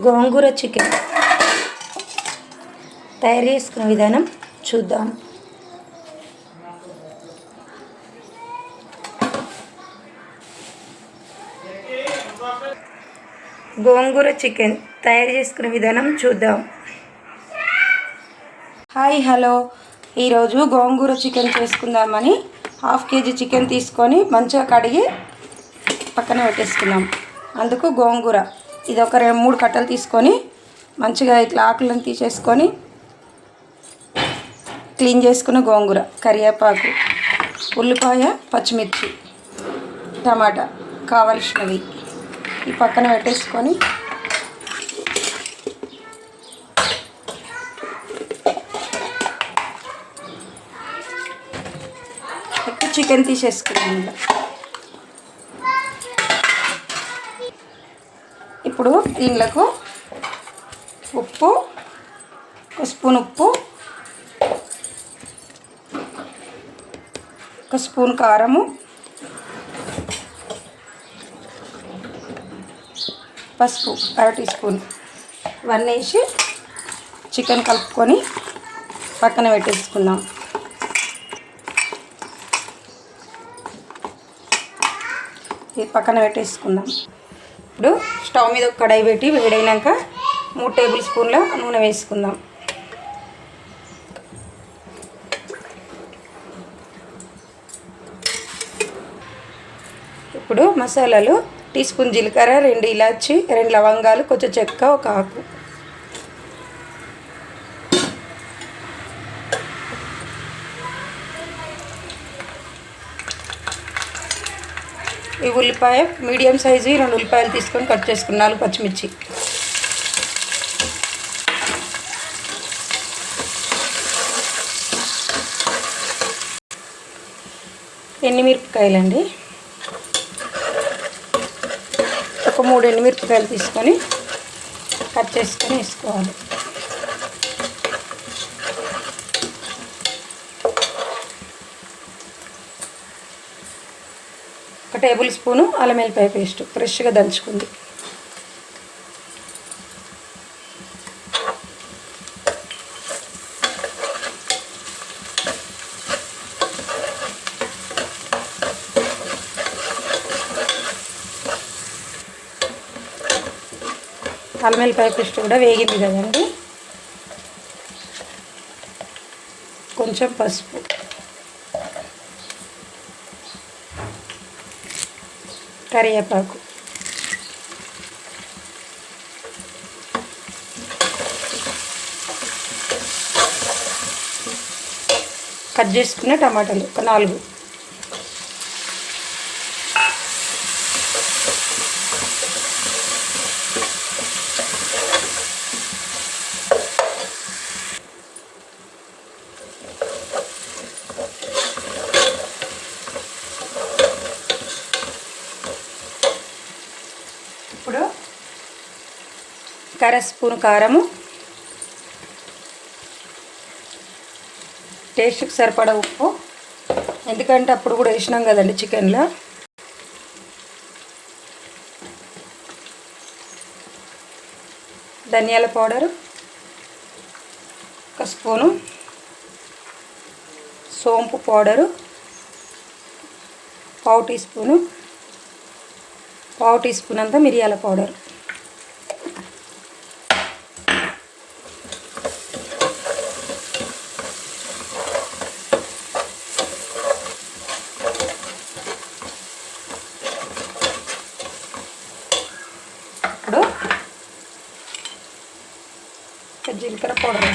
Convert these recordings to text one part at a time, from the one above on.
గోంగూర chicken. తయారు చేసుకునే విధానం చూద్దాం. గోంగూర చికెన్ తయారు చేసుకునే విధానం చూద్దాం. Hi hello. ఈరోజు గోంగూర చికెన్ చేసుకుందామని హాఫ్ కేజీ చికెన్ తీసుకొని మంచిగా కడిగి పక్కన పెట్టేసుకున్నాం అందుకు గోంగూర. ఇది ఒక రెండు మూడు కట్టలు తీసుకొని మంచిగా ఇట్లా ఆకులను తీసేసుకొని క్లీన్ చేసుకున్న గోంగూర కరివేపాకు ఉల్లిపాయ పచ్చిమిర్చి టమాటా కావలసినవి ఈ పక్కన పెట్టేసుకొని చికెన్ తీసేసుకున్నాం ఇప్పుడు దీనిలకు ఉప్పు ఒక స్పూన్ ఉప్పు ఒక స్పూన్ కారము పసుపు అర టీ స్పూన్. ఇవన్నీ వేసి చికెన్ కలుపుకొని పక్కన పెట్టేసుకుందాం. ఇది పక్కన పెట్టేసుకుందాం. ఇప్పుడు స్టవ్ మీద ఒక కడాయి పెట్టి వేడైనాక మూడు టేబుల్ స్పూన్ల నూనె వేసుకుందాం. ఇప్పుడు మసాలాలు టీ స్పూన్ జీలకర్ర రెండు ఇలాచి రెండు లవంగాలు కొంచెం చెక్క ఒక ఆకు. ఈ ఉల్లిపాయ మీడియం సైజు రెండు ఉల్లిపాయలు తీసుకొని కట్ చేసుకున్నాను నాలుగు పచ్చిమిర్చి. ఎండుమిరపకాయలండి ఒక మూడు ఎండుమిరపకాయలు తీసుకొని కట్ చేసుకొని వేసుకోవాలి. టేబుల్ స్పూను అల్లం వెల్లిపాయ పేస్ట్ ఫ్రెష్గా దంచుకుంది. అల్లం వెల్లిపాయ పేస్ట్ కూడా వేగింది కదండి. కొంచెం పసుపు. కరివేపాకు. కట్ చేసుకున్న టమాటాలు ఒక నాలుగు ఇప్పుడు అర స్పూన్ కారము. టేస్ట్కి సరిపడా ఉప్పు. ఎందుకంటే అప్పుడు కూడా వేసినాం కదండి చికెన్లో. ధనియాల పౌడరు. ఒక స్పూను. సోంపు పౌడరు. పావు టీ స్పూను. పావు టీ స్పూన్ అంతా మిరియాల పౌడర్. ఇప్పుడు జీలకర్ర పౌడర్.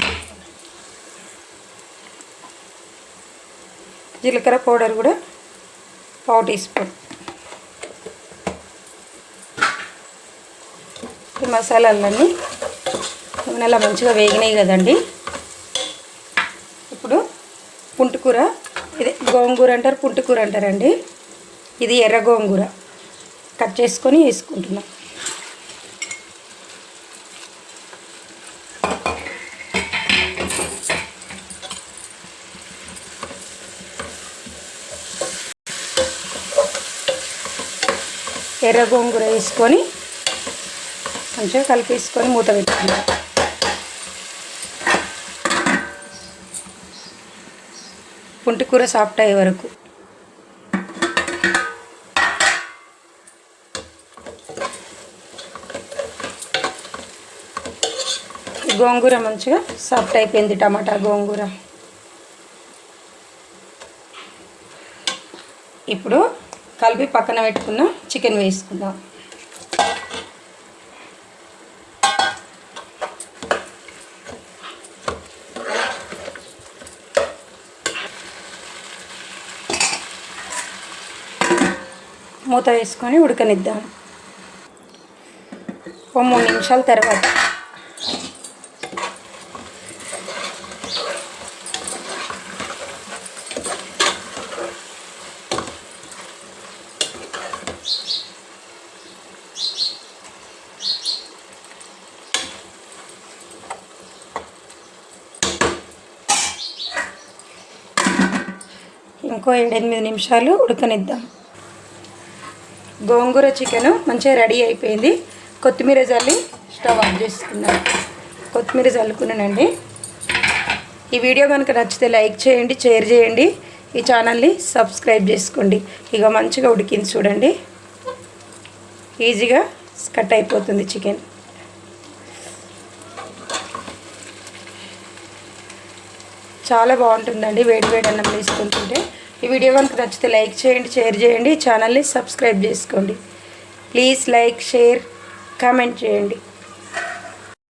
జీలకర్ర పౌడర్ కూడా పావు టీ స్పూన్. ఈ మసాలాలన్నీ నూనెలో మంచిగా వేగినాయి కదండి. ఇప్పుడు పుంటుకూర ఇది గోంగూర అంటారు పుంటుకూర అంటారండి. ఇది ఎర్ర గోంగూర. కట్ చేసుకొని వేసుకుంటున్నాం. ఎర్ర గోంగూర వేసుకొని మంచిగా కలిపేసుకొని మూత పెట్టుకుందాం. పుంటికూర సాఫ్ట్ అయ్యే వరకు. గోంగూర మంచిగా సాఫ్ట్ అయిపోయింది టమాటా గోంగూర. ఇప్పుడు కలిపి పక్కన పెట్టుకున్న చికెన్ వేసుకుందాం. మూత వేసుకొని ఉడకనిద్దాం. ఓ మూడు నిమిషాల తర్వాత ఇంకో ఏడెనిమిది నిమిషాలు ఉడకనిద్దాం. గోంగూర చికెన్ మంచిగా రెడీ అయిపోయింది. కొత్తిమీర జల్లి స్టవ్ ఆఫ్ చేసుకుందాం. కొత్తిమీర చల్లుకున్నానండి ఈ వీడియో కనుక నచ్చితే లైక్ చేయండి షేర్ చేయండి. ఈ ఛానల్ని సబ్స్క్రైబ్ చేసుకోండి. ఇక మంచిగా ఉడికింది చూడండి. ఈజీగా కట్ అయిపోతుంది చికెన్. చాలా బాగుంటుందండి వేడి వేడి అన్నం వేసుకుంటుంటే ఈ వీడియో కనుక నచ్చితే లైక్ చేయండి షేర్ చేయండి ఛానల్ని సబ్స్క్రైబ్ చేసుకోండి. ప్లీజ్ లైక్ షేర్ కామెంట్ చేయండి.